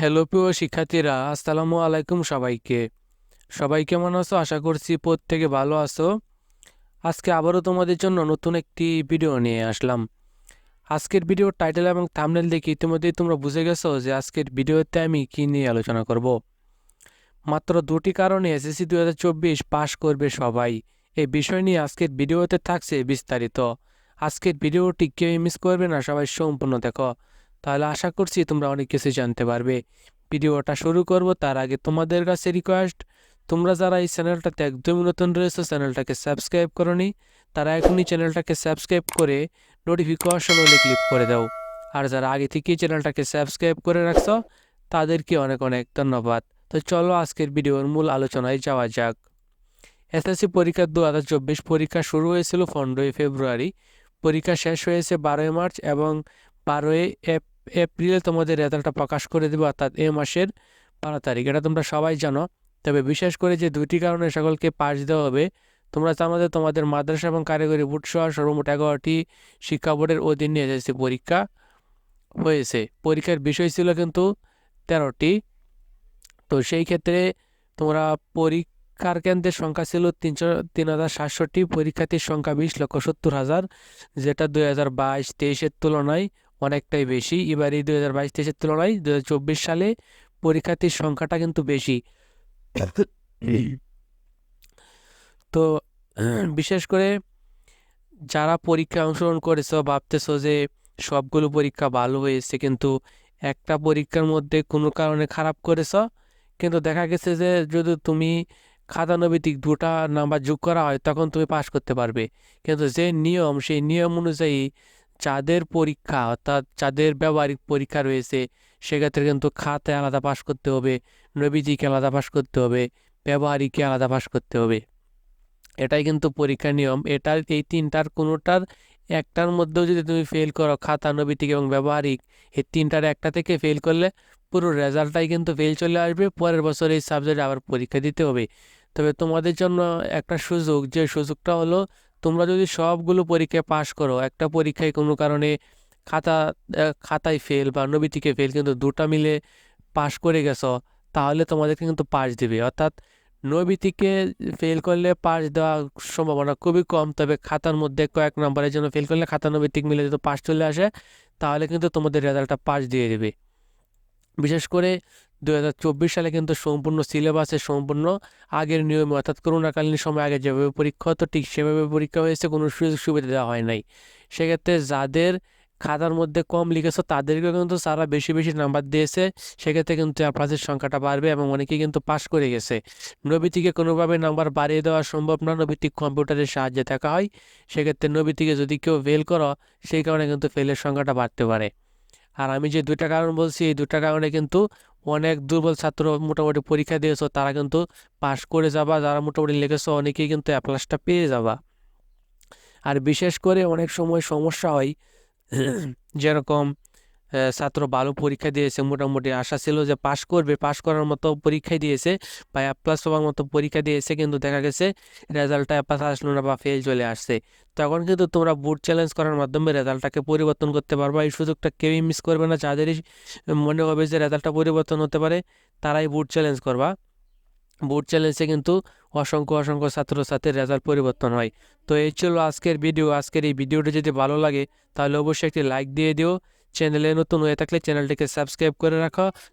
Hello, প্রিয় শিক্ষার্থীরা, আসসালামু আলাইকুম সবাইকে। সবাই কেমন আছো? আশা করছি প্রত্যেকে ভালো আছো। আজকে আবারও তোমাদের জন্য নতুন একটি ভিডিও নিয়ে আসলাম। আজকের ভিডিওর টাইটেল এবং থামনেল দেখে ইতিমধ্যেই তোমরা বুঝে গেছো যে আজকের ভিডিওতে আমি কী নিয়ে আলোচনা করব। মাত্র দুটি কারণে এসএসসি দু হাজার চব্বিশ পাশ করবে সবাই। এই বিষয় নিয়ে আজকের ভিডিওতে থাকছে বিস্তারিত। আজকের ভিডিওটি কেউ মিস করবে না, সবাই সম্পূর্ণ দেখো। তাহলে আশা করছি তোমরা অনেক কিছু জানতে পারবে। ভিডিওটা শুরু করব তার আগে তোমাদের কাছে রিকোয়েস্ট তোমরা যারা এই চ্যানেলটাতে একদমই নতুন রয়েছে চ্যানেলটাকে সাবস্ক্রাইব করনি, তারা এখনই চ্যানেলটাকে সাবস্ক্রাইব করে নোটিফিকেশন হলে ক্লিক করে দাও। আর যারা আগে থেকেই চ্যানেলটাকে সাবস্ক্রাইব করে রাখছো, তাদেরকে অনেক অনেক ধন্যবাদ। তো চলো আজকের ভিডিওর মূল আলোচনায় যাওয়া যাক। এসএসসি পরীক্ষা দু হাজার চব্বিশ পরীক্ষা শুরু হয়েছিল পনেরোই ফেব্রুয়ারি। পরীক্ষা শেষ হয়েছে বারোই মার্চ এবং বারোই এপ্রিলে তোমাদের রেজাল্টটা প্রকাশ করে দেবে, অর্থাৎ এ মাসের বারো তারিখ। এটা তোমরা সবাই জানো। তবে বিশেষ করে যে দুইটি কারণে সকলকে পাশ দেওয়া হবে, তোমরা জানো যে তোমাদের মাদ্রাসা এবং কারিগরি বোর্ড সহ সর্বমোট এগারোটি শিক্ষা বোর্ডের অধীনে এসএসসি পরীক্ষা হয়েছে। পরীক্ষার বিষয় ছিল কিন্তু তেরোটি। তো সেই ক্ষেত্রে তোমরা পরীক্ষার কেন্দ্রের সংখ্যা ছিল তিনশো, তিন হাজার সাতষট্টি। পরীক্ষার্থীর সংখ্যা বিশ লক্ষ সত্তর হাজার, যেটা দুই হাজার বাইশ, তেইশের তুলনায় অনেকটাই বেশি। এবার এই দুই হাজার বাইশ তেইশের তুলনায় দু হাজার চব্বিশ সালে পরীক্ষার্থীর সংখ্যাটা কিন্তু বেশি। তো বিশেষ করে যারা পরীক্ষায় অংশগ্রহণ করেছ, ভাবতেছো যে সবগুলো পরীক্ষা ভালো হয়েছে কিন্তু একটা পরীক্ষার মধ্যে কোনো কারণে খারাপ করেছ, কিন্তু দেখা গেছে যে যদি তুমি খাতানবিতিক দুটা নাম্বার যোগ করা হয়, তখন তুমি পাশ করতে পারবে। কিন্তু যে নিয়ম, সেই নিয়ম অনুযায়ী যাদের পরীক্ষা, অর্থাৎ চাঁদের ব্যবহারিক পরীক্ষা রয়েছে, সেক্ষেত্রে কিন্তু খাতায় আলাদা পাশ করতে হবে, নবীজিকে আলাদা পাশ করতে হবে ব্যবহারিককে আলাদা পাশ করতে হবে। এটাই কিন্তু পরীক্ষার নিয়ম। এটার, এই তিনটার কোনোটার, একটার মধ্যেও যদি তুমি ফেল করো খাতা নৈতিক এবং ব্যবহারিক, এই তিনটার একটা থেকে ফেল করলে পুরো রেজাল্টটাই কিন্তু ফেল চলে আসবে, পরের বছর এই সাবজেক্টে আবার পরীক্ষা দিতে হবে। তবে তোমাদের জন্য একটা সুযোগ, যে সুযোগটা হলো তোমরা যদি সবগুলো পরীক্ষায় পাশ করো, একটা পরীক্ষায় কোনো কারণে খাতা খাতায় ফেল বা নবীতিকে ফেল কিন্তু দুটা মিলে পাশ করে গেছো, তাহলে তোমাদেরকে কিন্তু পাস দিবে। অর্থাৎ নৈবিতিকে ফেল করলে পাস দেওয়ার সম্ভাবনা খুবই কম, তবে খাতার মধ্যে কয়েক নম্বরের জন্য ফেল করলে খাতা নৈবিতিক মিলে যদি পাস চলে আসে, তাহলে কিন্তু তোমাদের রেজাল্টটা পাস দিয়ে দেবে। বিশেষ করে দু হাজার চব্বিশ সালে কিন্তু সম্পূর্ণ সিলেবাসে সম্পূর্ণ আগের নিয়মে, অর্থাৎ করোনাকালীন সময় আগে যেভাবে পরীক্ষা হতো, ঠিক সেভাবে পরীক্ষা হয়েছে, কোনো সুযোগ সুবিধা দেওয়া হয় নাই। সেক্ষেত্রে যাদের খাতার মধ্যে কম লিখেছো, তাদেরকেও কিন্তু সারা বেশি বেশি নাম্বার দিয়েছে। সেক্ষেত্রে কিন্তু পাসের সংখ্যাটা বাড়বে এবং অনেকেই কিন্তু পাস করে গেছে। নবীতিকে কোনোভাবে নাম্বার বাড়িয়ে দেওয়া সম্ভব না নবীতিক কম্পিউটারের সাহায্যে থাকা হয়। সেক্ষেত্রে নবীতিকে যদি কেউ ফেল করো, সেই কারণে কিন্তু ফেলের সংখ্যাটা বাড়তে পারে। আর আমি যে দুটা কারণ বলছি, এই দুটা কারণে কিন্তু অনেক দুর্বল ছাত্র মোটামুটি পরীক্ষা দিয়েছ, তারা কিন্তু পাশ করে যাবা। যারা মোটামুটি লিখেছো, অনেকেই কিন্তু অ্যাপ্লাসটা পেয়ে যাবা। আর বিশেষ করে অনেক সময় সমস্যা হয়, যেরকম ছাত্র ভালো পরীক্ষা দিয়েছে। মোটামুটি আশা ছিল যে পাশ করবে। পাশ করার মতো পরীক্ষায় দিয়েছে। বা এ প্লাস পাওয়ার মতো পরীক্ষা দিয়েছে কিন্তু দেখা গেছে রেজাল্টটা এ প্লাস আসলো না বা ফেল চলে আসছে। তখন কিন্তু তোমরা বুট চ্যালেঞ্জ করার মাধ্যমে রেজাল্টটাকে পরিবর্তন করতে পারবা। এই সুযোগটা কেউই মিস করবে না। যাদেরই মনে হবে যে রেজাল্টটা পরিবর্তন হতে পারে, তারাই বুট চ্যালেঞ্জ করবা। বুট চ্যালেঞ্জে কিন্তু অসংখ্য অসংখ্য ছাত্রছাত্রীর রেজাল্ট পরিবর্তন হয়। তো এই ছিল আজকের ভিডিও আজকের এই ভিডিওটি যদি ভালো লাগে, তাহলে অবশ্যই একটি লাইক দিয়ে দিও। চ্যানেলে নতুন হয়ে থাকলে চ্যানেলটিকে সাবস্ক্রাইব করে রাখো